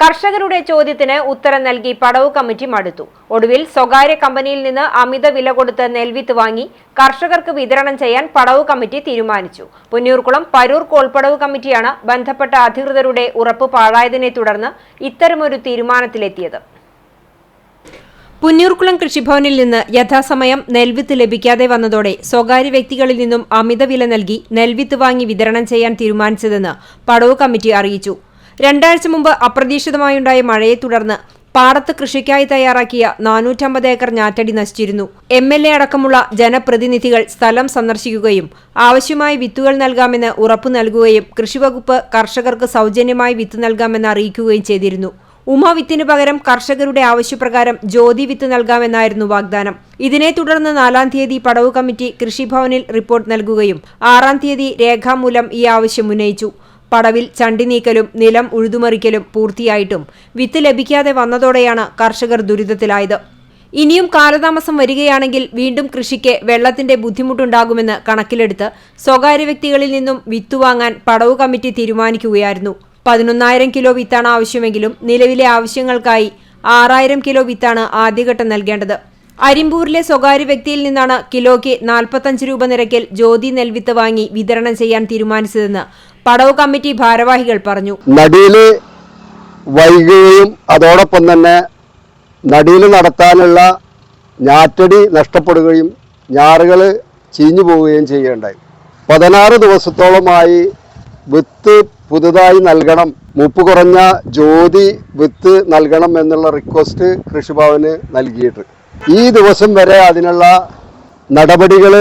കർഷകരുടെ ചോദ്യത്തിന് ഉത്തരം നൽകി പടവ് കമ്മിറ്റി മടുത്തു. ഒടുവിൽ സ്വകാര്യ കമ്പനിയിൽ നിന്ന് അമിത വില കൊടുത്ത് നെൽവിത്ത് വാങ്ങി കർഷകർക്ക് വിതരണം ചെയ്യാൻ പടവ് കമ്മിറ്റി തീരുമാനിച്ചു. പുന്നൂർകുളം പരൂർ കോൾപ്പടവ് കമ്മിറ്റിയാണ് ബന്ധപ്പെട്ട അധികൃതരുടെ ഉറപ്പ് പാഴായതിനെ തുടർന്ന് ഇത്തരമൊരു തീരുമാനത്തിലെത്തിയത്. പുന്നൂർക്കുളം കൃഷിഭവനിൽ നിന്ന് യഥാസമയം നെൽവിത്ത് ലഭിക്കാതെ വന്നതോടെ സ്വകാര്യ വ്യക്തികളിൽ നിന്നും അമിത വില നൽകി നെൽവിത്ത് വാങ്ങി വിതരണം ചെയ്യാൻ തീരുമാനിച്ചതെന്ന് പടവ് കമ്മിറ്റി അറിയിച്ചു. രണ്ടാഴ്ച മുമ്പ് അപ്രതീക്ഷിതമായുണ്ടായ മഴയെ തുടർന്ന് പാടത്ത് കൃഷിക്കായി തയ്യാറാക്കിയ നാനൂറ്റമ്പത് ഏക്കർ ഞാറ്റടി നശിച്ചിരുന്നു. എം എൽ എ അടക്കമുള്ള ജനപ്രതിനിധികൾ സ്ഥലം സന്ദർശിക്കുകയും ആവശ്യമായ വിത്തുകൾ നൽകാമെന്ന് ഉറപ്പു നൽകുകയും കൃഷിവകുപ്പ് കർഷകർക്ക് സൗജന്യമായി വിത്ത് നൽകാമെന്ന് അറിയിക്കുകയും ചെയ്തിരുന്നു. ഉമ വിത്തിന് പകരം കർഷകരുടെ ആവശ്യപ്രകാരം ജ്യോതി വിത്ത് നൽകാമെന്നായിരുന്നു വാഗ്ദാനം. ഇതിനെ തുടർന്ന് നാലാം തീയതി പടവ് കമ്മിറ്റി കൃഷിഭവനിൽ റിപ്പോർട്ട് നൽകുകയും ആറാം തീയതി രേഖാമൂലം ഈ ആവശ്യം ഉന്നയിച്ചു. പടവിൽ ചണ്ടി നീക്കലും നിലം ഉഴുതുമറിക്കലും പൂർത്തിയായിട്ടും വിത്ത് ലഭിക്കാതെ വന്നതോടെയാണ് കർഷകർ ദുരിതത്തിലായത്. ഇനിയും കാലതാമസം വരികയാണെങ്കിൽ വീണ്ടും കൃഷിക്ക് വെള്ളത്തിന്റെ ബുദ്ധിമുട്ടുണ്ടാകുമെന്ന് കണക്കിലെടുത്ത് സ്വകാര്യ വ്യക്തികളിൽ നിന്നും വിത്ത് വാങ്ങാൻ പടവ് കമ്മിറ്റി തീരുമാനിക്കുകയായിരുന്നു. പതിനൊന്നായിരം കിലോ വിത്താണ് ആവശ്യമെങ്കിലും നിലവിലെ ആവശ്യങ്ങൾക്കായി ആറായിരം കിലോ വിത്താണ് ആദ്യഘട്ടം നൽകേണ്ടത്. അരിമ്പൂരിലെ സ്വകാര്യ വ്യക്തിയിൽ നിന്നാണ് കിലോയ്ക്ക് നാൽപ്പത്തഞ്ച് രൂപ നിരക്കിൽ ജ്യോതി നെൽവിത്ത് വാങ്ങി വിതരണം ചെയ്യാൻ തീരുമാനിച്ചതെന്ന് പടവ് കമ്മിറ്റി ഭാരവാഹികൾ പറഞ്ഞു. നടിയിൽ വൈകുകയും അതോടൊപ്പം തന്നെ നടിയിൽ നടത്താനുള്ള ഞാറ്റടി നഷ്ടപ്പെടുകയും ഞാറുകൾ ചീഞ്ഞു പോവുകയും ചെയ്യുകയുണ്ടായി. പതിനാറ് ദിവസത്തോളമായി വിത്ത് പുതുതായി നൽകണം മൂപ്പ് കുറഞ്ഞ ജ്യോതി വിത്ത് നൽകണം എന്നുള്ള റിക്വസ്റ്റ് കൃഷിഭവന് നൽകിയിട്ട് ഈ ദിവസം വരെ അതിനുള്ള നടപടികൾ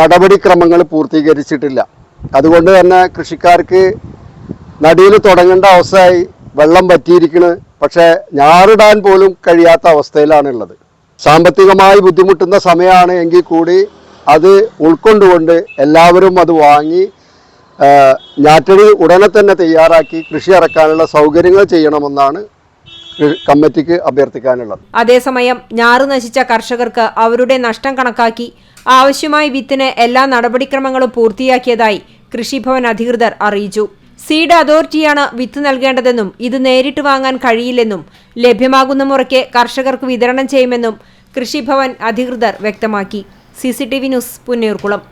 നടപടിക്രമങ്ങൾ പൂർത്തീകരിച്ചിട്ടില്ല. അതുകൊണ്ട് തന്നെ കൃഷിക്കാർക്ക് നടിയിൽ തുടങ്ങേണ്ട അവസ്ഥയായി വെള്ളം പറ്റിയിരിക്കണ് പക്ഷേ ഞാറിടാൻ പോലും കഴിയാത്ത അവസ്ഥയിലാണുള്ളത്. സാമ്പത്തികമായി ബുദ്ധിമുട്ടുന്ന സമയമാണ് എങ്കിൽ കൂടി അത് ഉൾക്കൊണ്ടുകൊണ്ട് എല്ലാവരും അത് വാങ്ങി ഞാറ്റടി ഉടനെ തന്നെ തയ്യാറാക്കി കൃഷി ഇറക്കാനുള്ള സൗകര്യങ്ങൾ ചെയ്യണമെന്നാണ് കമ്മിറ്റിക്ക് അഭ്യർത്ഥിക്കാനുള്ളത്. അതേസമയം ഞാറ് നശിച്ച കർഷകർക്ക് അവരുടെ നഷ്ടം കണക്കാക്കി ആവശ്യമായ വിത്തിന് എല്ലാ നടപടിക്രമങ്ങളും പൂർത്തിയാക്കിയതായി കൃഷിഭവൻ അധികൃതർ അറിയിച്ചു. സീഡ് അതോറിറ്റിയാണ് വിത്ത് നൽകേണ്ടതെന്നും ഇത് നേരിട്ട് വാങ്ങാൻ കഴിയില്ലെന്നും ലഭ്യമാകുന്ന മുറയ്ക്ക് കർഷകർക്ക് വിതരണം ചെയ്യുമെന്നും കൃഷിഭവൻ അധികൃതർ വ്യക്തമാക്കി. C news Punnayurkulam